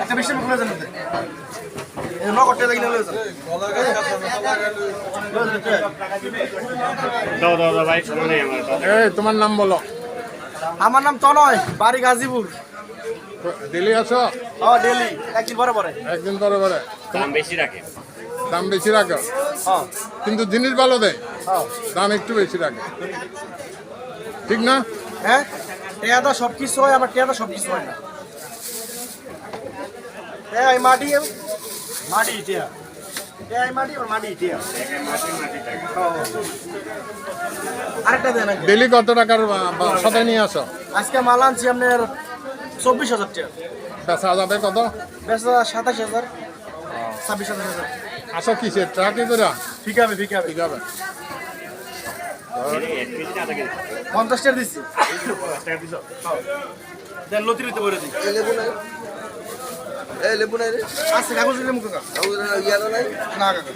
একটা বেশি মুখ লয়ে যান এই লাগিয়ে লয়ে দাও দাও দাও ভাই সময় আমার এই তোমার নাম বলো। আমার নাম তনয় বাড়ি গাজীপুর। দিল্লি আছো? ও ডেলি একদিন পরে পরে। একদিন পরে পরে। দাম বেশি রাখে। দাম বেশি রাখো। হ্যাঁ। কিন্তু জিনিস ভালো দেয়। হ্যাঁ। দাম একটু বেশি রাখে। ঠিক না? হ্যাঁ? টেয়াদা সব কিছু হয় আবার টেয়াদা সব কিছু হয় না। হ্যাঁ মাটি মাটি। ডেলি কত টাকার সাথে নিয়ে আসো? আজকে মাল আনছি আপনার চব্বিশ হাজার টাকা। বেচা যাবে কত? বেচা সাতাশ হাজার। ছাব্বিশ সাতাশ হাজার। আসো কিসে ট্রাকে করে ঠিক আছে ঠিক আছে। ঠিক কেজি পঞ্চাশ টাকা দিচ্ছি। লতিরিতে করে দিই লেবু নাই এই লেবু নাই রে আচ্ছা কাগজ দিলে কাকা কাগজ ইয়ালো নাই? না কাকা